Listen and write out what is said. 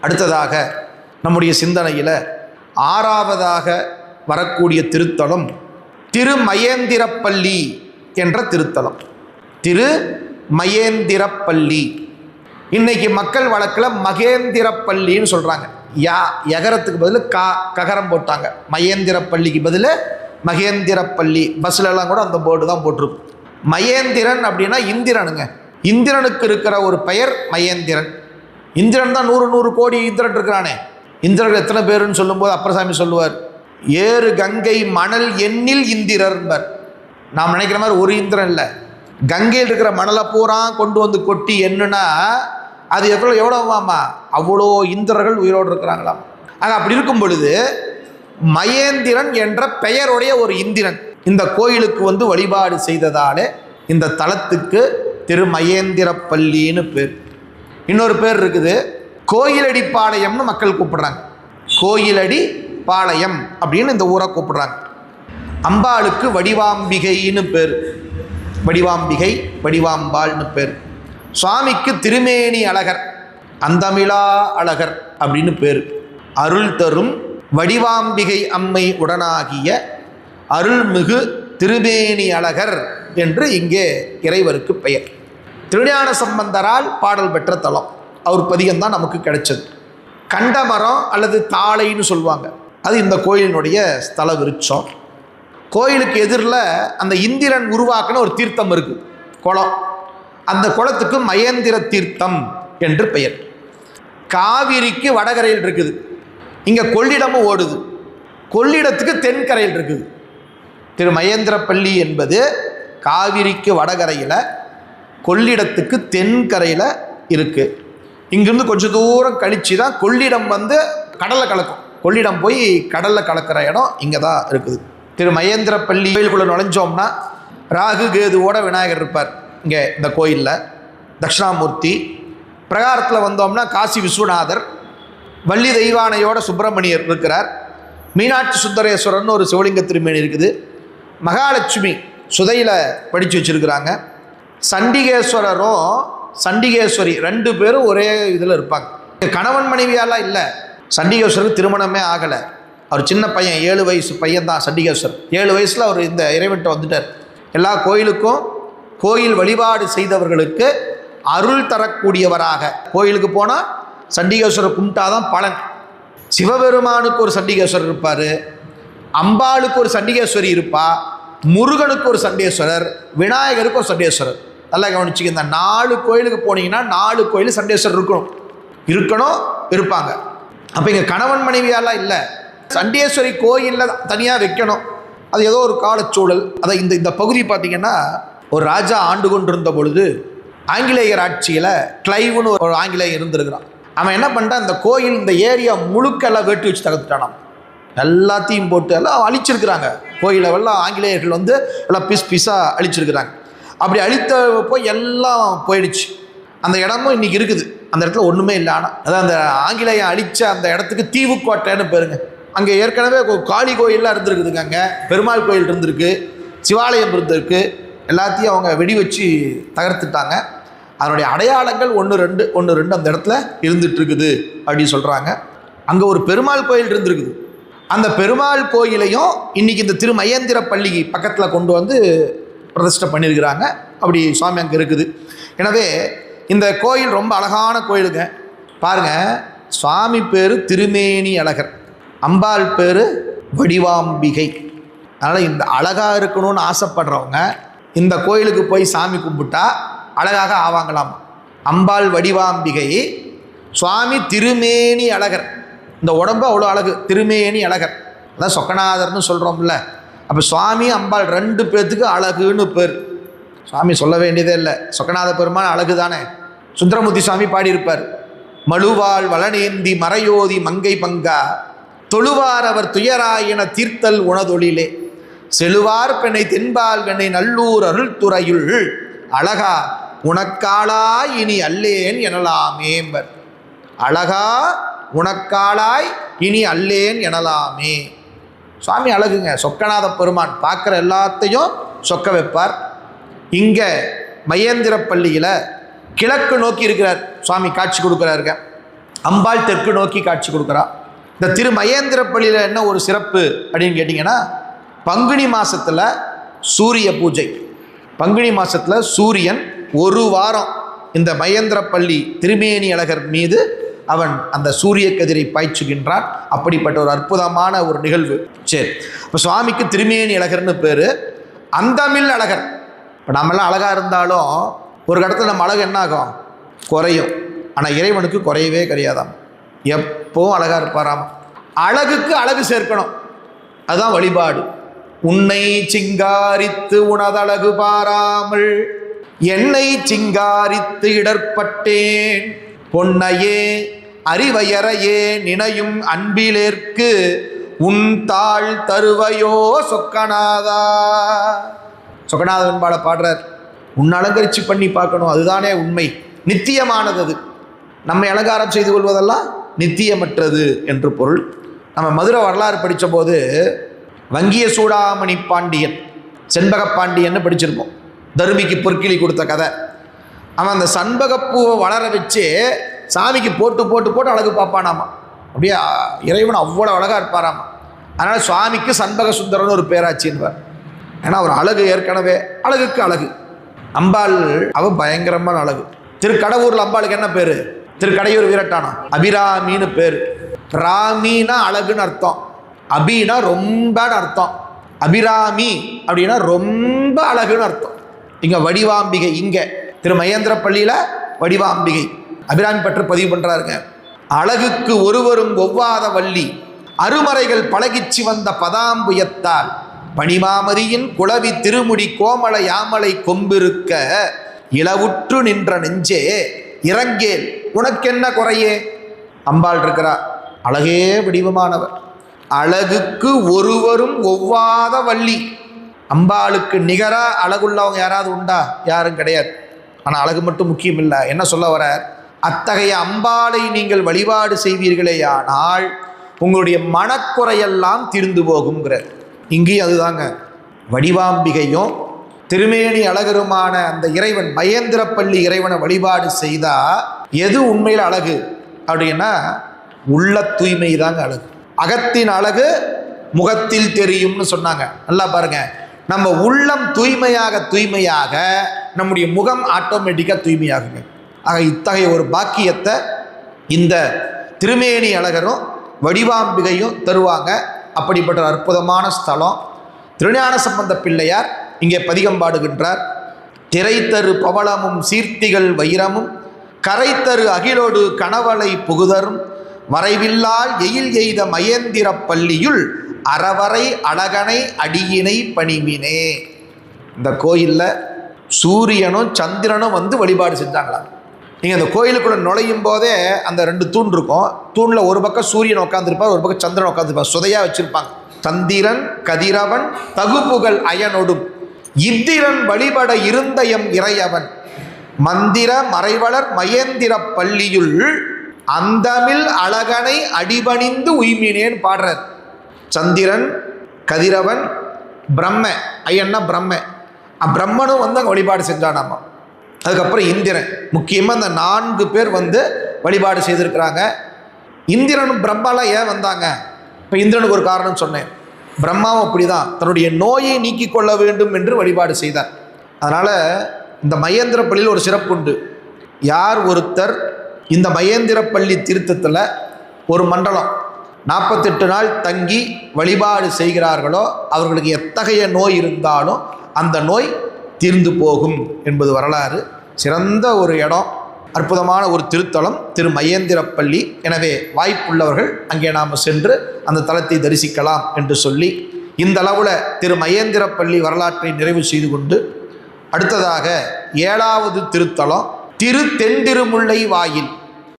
அடுத்ததாக நம்முடைய சிந்தனையில் ஆறாவதாக வரக்கூடிய திருத்தலம் திருமயேந்திரப்பள்ளி என்ற திருத்தலம். திரு மயேந்திரப்பள்ளி இன்னைக்கு மக்கள் வழக்கில் மகேந்திரப்பள்ளின்னு சொல்கிறாங்க யா எகரத்துக்கு பதில் கா ககரம் போட்டாங்க. மகேந்திரப்பள்ளிக்கு பதில் மகேந்திரப்பள்ளி. பஸ்லலாம் கூட அந்த போர்டு தான் போட்டிருக்கும். மகேந்திரன் அப்படின்னா இந்திரனுங்க. இந்திரனுக்கு இருக்கிற ஒரு பெயர் மகேந்திரன். இந்திரன் தான் நூறு நூறு கோடி இந்திரன் இருக்கிறானே. இந்திரர்கள் எத்தனை பேருன்னு சொல்லும்போது அப்பரசாமி சொல்லுவார் ஏறு கங்கை மணல் எண்ணில் இந்திரர்பர் நாம் நினைக்கிற மாதிரி ஒரு இந்திரன் இல்லை. கங்கையில் இருக்கிற மணலை பூரா கொண்டு வந்து கொட்டி என்னன்னா அது எவ்வளோ எவ்வளோவாமா அவ்வளோ இந்திரர்கள் உயிரோடு இருக்கிறாங்களாம். ஆக அப்படி இருக்கும் பொழுது மகேந்திரன் என்ற பெயருடைய ஒரு இந்திரன் இந்த கோயிலுக்கு வந்து வழிபாடு செய்ததாலே இந்த தலத்துக்கு திருமகேந்திரப்பள்ளின்னு பேர். இன்னொரு பேர் இருக்குது கோயிலடி பாளையம்னு மக்கள் கூப்பிடுறாங்க. கோயிலடி பாளையம் அப்படின்னு இந்த ஊரை கூப்பிடுறாங்க. அம்பாளுக்கு வடிவாம்பிகைன்னு பேர். வடிவாம்பிகை வடிவாம்பாள்னு பேர். சுவாமிக்கு திருமேனி அழகர் அந்தமிழா அழகர் அப்படின்னு பேர். அருள் தரும் வடிவாம்பிகை அம்மை உடனாகிய அருள்மிகு திருமேனி அழகர் என்று இங்கே இறைவருக்கு பெயர். திருஞான சம்பந்தரால் பாடல் பெற்ற தலம். அவர் பதிகம் தான் நமக்கு கிடைச்சது. கண்டமரம் அல்லது தாளைன்னு சொல்லுவாங்க. அது இந்த கோயிலினுடைய ஸ்தல விருட்சம். கோயிலுக்கு எதிரில் அந்த இந்திரன் உருவாக்கின ஒரு தீர்த்தம் இருக்குது குளம். அந்த குளத்துக்கு மகேந்திர தீர்த்தம் என்று பெயர். காவிரிக்கு வடகரையில் இருக்குது. இங்கே கொள்ளிடமும் ஓடுது. கொள்ளிடத்துக்கு தென்கரையில் இருக்குது. திரு மகேந்திரப்பள்ளி என்பது காவிரிக்கு வடகரையில் கொள்ளிடத்துக்கு தென்கரையில் இருக்குது இங்கேருந்து கொஞ்சம் தூரம் கழித்து தான் கொள்ளிடம் வந்து கடலில் கலக்கும். கொள்ளிடம் போய் கடலில் கலக்கிற இடம் இங்கே தான் இருக்குது. திரு மகேந்திரப்பள்ளி கோயிலுக்குள்ளே நுழைஞ்சோம்னா ராகு கேதுவோட விநாயகர் இருப்பார். இங்கே இந்த கோயிலில். தட்சிணாமூர்த்தி. பிரகாரத்தில் வந்தோம்னா காசி விஸ்வநாதர். வள்ளி தெய்வானையோட சுப்பிரமணியர் இருக்கிறார். மீனாட்சி சுந்தரேஸ்வரர்னு ஒரு சிவலிங்க திருமேனி இருக்குது. மகாலட்சுமி சுதையில் படித்து வச்சுருக்கிறாங்க. சண்டிகேஸ்வரரும் சண்டிகேஸ்வரி ரெண்டு பேரும் ஒரே இதில் இருப்பாங்க. கணவன் மனைவியாலாம் இல்லை. சண்டிகேஸ்வரருக்கு திருமணமே ஆகலை. அவர் சின்ன பையன் ஏழு வயசு பையன் தான் சண்டிகேஸ்வர் ஏழு வயசில் அவர் இந்த இறைவன்ட்ட வந்துட்டார். எல்லா கோயிலுக்கும் கோயில் வழிபாடு செய்தவர்களுக்கு அருள் தரக்கூடியவராக. கோயிலுக்கு போனால் சண்டிகேஸ்வரர் கும்பிட்டாதான் பலன். சிவபெருமானுக்கு ஒரு சண்டிகேஸ்வரர் இருப்பார். அம்பாளுக்கு ஒரு சண்டிகேஸ்வரி இருப்பா. முருகனுக்கு ஒரு சண்டேஸ்வரர் விநாயகருக்கு ஒரு சண்டேஸ்வரர் நல்லா கவனிச்சுக்க இந்த நாலு கோயிலுக்கு போனீங்கன்னா நாலு கோயில் சண்டேஸ்வரர் இருக்கணும். இருக்கணும் இருப்பாங்க. அப்போ இங்கே கணவன் மனைவியாலாம் இல்லை. சண்டேஸ்வரி கோயிலில் தனியாக வைக்கணும். அது ஏதோ ஒரு காலச்சூழல். அதை இந்த இந்த பகுதி பார்த்திங்கன்னா ஒரு ராஜா ஆண்டு கொண்டிருந்த பொழுது ஆங்கிலேயர் ஆட்சியில் கிளைவுன்னு ஒரு ஆங்கிலேயர் இருந்திருக்கிறான். அவன் என்ன பண்ணிட்டான்? இந்த கோயில் இந்த ஏரியா முழுக்கெல்லாம் வெட்டி வச்சு தகர்த்துட்டானான் எல்லாத்தையும் போட்டு எல்லாம் அழிச்சிருக்கிறாங்க. கோயிலை எல்லாம் ஆங்கிலேயர்கள் வந்து எல்லாம் பிஸ் பிஸாக அழிச்சிருக்கிறாங்க. அப்படி அழித்த போய் எல்லாம் போயிடுச்சு. அந்த இடமும் இன்றைக்கி இருக்குது. அந்த இடத்துல ஒன்றுமே இல்லை. ஆனால் அதான் அந்த ஆங்கிலேயம் அழித்த அந்த இடத்துக்கு தீவுக்கோட்டைன்னு பேருங்க. அங்கே ஏற்கனவே கோ- காளி கோயிலெலாம் இருந்திருக்குதுங்க அங்கே. பெருமாள் கோயில் இருந்திருக்கு. சிவாலயம் இருந்திருக்கு. எல்லாத்தையும் அவங்க வெடி வச்சு தகர்த்துட்டாங்க. அதனுடைய அடையாளங்கள் ஒன்று ரெண்டு ஒன்று ரெண்டு அந்த இடத்துல இருந்துட்டு இருக்குது அப்படின்னு சொல்கிறாங்க அங்கே ஒரு பெருமாள் கோயில் இருந்திருக்குது. அந்த பெருமாள் கோயிலையும் இன்னைக்கு இந்த திருமயந்திர பள்ளி பக்கத்தில் கொண்டு வந்து பிரதிஷ்டை பண்ணியிருக்கிறாங்க அப்படி சுவாமி அங்கே இருக்குது. எனவே இந்த கோயில் ரொம்ப அழகான கோயிலுங்க. பாருங்க சுவாமி பேர் திருமேனி அழகர். அம்பாள் பேர் வடிவாம்பிகை. அதனால் இந்த அழகாக இருக்கணும்னு ஆசைப்படுறவங்க இந்த கோயிலுக்கு போய் சாமி கும்பிட்டா அழகாக ஆவாங்களாம். அம்பாள் வடிவாம்பிகை. சுவாமி திருமேனி அழகர். இந்த உடம்பு அவ்வளோ அழகு. திருமேனி அழகர். அதான் சொக்கநாதர்னு சொல்கிறோம்ல அப்போ சுவாமி அம்பாள் ரெண்டு பேர்த்துக்கு அழகுன்னு பேர். சுவாமி சொல்ல வேண்டியதே இல்லை. சொக்கநாத பெருமான் அழகு தானே? சுந்தரமூர்த்தி சுவாமி பாடியிருப்பார். மழுவாள் வளனேந்தி மறையோதி மங்கை பங்கா. தொழுவார் அவர் துயராயின தீர்த்தல் உணதொழிலே செழுவார் பெண்ணை தென்பால் வெண்ணை நல்லூர் அருள்துறையுள். அழகா உனக்காளாய் இனி அல்லேன் எனலாமேம்பர். அழகா உனக்காளாய் இனி அல்லேன் எனலாமே. சுவாமி அழகுங்க. சொக்கநாத பெருமான் பார்க்குற எல்லாத்தையும் சொக்க வைப்பார். இங்கே மகேந்திர பள்ளியில் கிழக்கு நோக்கி இருக்கிறார். சுவாமி காட்சி கொடுக்குறாருங்க. அம்பாள் தெற்கு நோக்கி காட்சி கொடுக்குறா. இந்த திரு மகேந்திரப்பள்ளியில் என்ன ஒரு சிறப்பு அப்படின்னு கேட்டிங்கன்னா பங்குனி மாதத்தில் சூரிய பூஜை. பங்குனி மாதத்தில் சூரியன் ஒரு வாரம் இந்த மகேந்திரப்பள்ளி திருமேனி அழகர் மீது அவன் அந்த சூரிய கதிரை பாய்ச்சுகின்றான். அப்படிப்பட்ட ஒரு அற்புதமான ஒரு நிகழ்வு. சரி இப்போ சுவாமிக்கு திருமேனி அழகர்னு பேர். அந்தமில் அழகர். இப்போ நம்மளாம் அழகாக இருந்தாலும் ஒரு இடத்துல நம்ம அழகு என்ன ஆகும் குறையும். ஆனால் இறைவனுக்கு குறையவே கிடையாதாம். எப்பவும் அழகாக இருப்பாராம். அழகுக்கு அழகு சேர்க்கணும். அதுதான் வழிபாடு. உன்னை சிங்காரித்து உனதழகு பாராமல் என்னை சிங்காரித்து இடர்பட்டேன். பொன்னையே அறிவையறையே நினையும் அன்பிலேற்கு உன் தாழ் தருவையோ சொக்கநாதா. சொக்கநாதன் பாட பாடுறார். உன் அலங்கரிச்சு பண்ணி பார்க்கணும் அதுதானே உண்மை. நித்தியமானது அது. நம்மை அலங்காரம் செய்து கொள்வதெல்லாம் நித்தியமற்றது என்று பொருள். நம்ம மதுரை வரலாறு படித்தபோது வங்கிய சூடாமணி பாண்டியன் செண்பக பாண்டியன்னு படிச்சிருப்போம். தருமிக்கு பொற்கிளி கொடுத்த கதை. அவன் அந்த சண்பகப்பூவை வளர வச்சு சாமிக்கு போட்டு போட்டு போட்டு அழகு பார்ப்பானாமா? அப்படியே இறைவன் அவ்வளோ அழகாக இருப்பாராமா? அதனால் சுவாமிக்கு சண்பக சுந்தரன் ஒரு பேராச்சின்வார் ஏன்னா அவர் அழகு ஏற்கனவே அழகுக்கு அழகு. அம்பாள் அவள் பயங்கரமான அழகு. திருக்கடவுரில் அம்பாளுக்கு என்ன பேர்? திருக்கடையூர் வீரட்டானா? அபிராமின்னு பேர். ராமினா அழகுன்னு அர்த்தம். அபினா ரொம்பன்னு அர்த்தம். அபிராமி அப்படின்னா ரொம்ப அழகுன்னு அர்த்தம். இங்கே வடிவாம்பிகை இங்கே. திரு மகேந்திரப்பள்ளியில வடிவாம்பிகை. அபிராமி பற்று பதிவு பண்ணுறாருங்க அழகுக்கு ஒருவரும் ஒவ்வாத வள்ளி அருமறைகள் பழகிச்சு வந்த பதாம்புயத்தால் பனிமாமதியின் குளவி திருமுடி கோமள யாமலை கொம்பிருக்க இளவுற்று நின்ற நெஞ்சே இறங்கேல் உனக்கென்ன குறையே? அம்பாள் இருக்கிறார் அழகே வடிவமானவர். அழகுக்கு ஒருவரும் ஒவ்வாத வள்ளி அம்பாளுக்கு நிகராக அழகுள்ளவங்க யாராவது உண்டா? யாரும் கிடையாது. ஆனால் அழகு மட்டும் முக்கியம் இல்லை என்ன சொல்ல வரார் அத்தகைய அம்பாளை நீங்கள் வழிபாடு செய்வீர்களேயானால் உங்களுடைய மனக்குறையெல்லாம் தீர்ந்து போகுங்கிறார் இங்கேயும் அதுதாங்க. வடிவாம்பிகையும் திருமேனி அழகருமான அந்த இறைவன் மகேந்திரப்பள்ளி இறைவனை வழிபாடு செய்தா எது உண்மையில் அழகு? அப்படின்னா உள்ள தூய்மை தாங்க அழகு. அகத்தின் அழகு முகத்தில் தெரியும்னு சொன்னாங்க. நல்லா பாருங்க. நம்ம உள்ளம் தூய்மையாக தூய்மையாக நம்முடைய முகம் ஆட்டோமேட்டிக்காக தூய்மையாகுங்க. ஆக இத்தகைய ஒரு பாக்கியத்தை இந்த திருமேனி அழகரும் வடிவாம்பிகையும் தருவாங்க. அப்படிப்பட்ட அற்புதமான ஸ்தலம். திருஞான சம்பந்த பிள்ளையார் இங்கே பதிகம் பாடுகின்றார். திரைத்தரு பவளமும் சீர்த்திகள் வைரமும் கரைத்தரு அகிலோடு கணவளை புகுதரும் வரைவில்லால் எயில் எய்த மயேந்திர பள்ளியுள் அறவரை அழகனை அடியினை பணிவினே. இந்த கோயிலில் சூரியனும் சந்திரனும் வந்து வழிபாடு செஞ்சாங்களாம். நீங்கள் அந்த கோயிலுக்குள்ளே நுழையும் போதே அந்த ரெண்டு தூண் இருக்கும். தூணில் ஒரு பக்கம் சூரியன் உட்காந்துருப்பார் ஒரு பக்கம் சந்திரன் உட்காந்துருப்பார் சுதையாக வச்சுருப்பாங்க. சந்திரன் கதிரவன் தகுப்புகள் அயனொடும். இந்திரன் வழிபட இருந்த எம் இறையவன். மந்திர மறைவளர் மயந்திர பள்ளியுள் அந்தமில் அழகனை அடிபணிந்து உய்மினேன் பாடுறார். சந்திரன் கதிரவன் பிரம்ம. ஐயன்னா பிரம்ம. பிரம்மனும் வந்து அங்கே வழிபாடு செஞ்சானாமா? அதுக்கப்புறம் இந்திரன். முக்கியமாக இந்த நான்கு பேர் வந்து வழிபாடு செய்திருக்கிறாங்க. இந்திரனும் பிரம்மாலாம் ஏன் வந்தாங்க? இப்போ இந்திரனுக்கு ஒரு காரணம் சொன்னேன். பிரம்மாவும் அப்படிதான். தன்னுடைய நோயை நீக்கி கொள்ள வேண்டும் என்று வழிபாடு செய்தார். அதனால் இந்த மகேந்திர பள்ளியில் ஒரு சிறப்பு உண்டு. யார் ஒருத்தர் இந்த மகேந்திர பள்ளி தீர்த்தத்தில் ஒரு மண்டலம் நாற்பத்தெட்டு நாள் தங்கி வழிபாடு செய்கிறார்களோ அவர்களுக்கு எத்தகைய நோய் இருந்தாலும் அந்த நோய் தீர்ந்து போகும் என்பது வரலாறு. சிறந்த ஒரு இடம் அற்புதமான ஒரு திருத்தலம் திரு மகேந்திரப்பள்ளி எனவே வாய்ப்புள்ளவர்கள் அங்கே நாம் சென்று அந்த தலத்தை தரிசிக்கலாம் என்று சொல்லி இந்த அளவில் திரு மகேந்திரப்பள்ளி வரலாற்றை நிறைவு செய்து கொண்டு அடுத்ததாக ஏழாவது திருத்தலம் திரு தென்திருமுல்லை வாயில்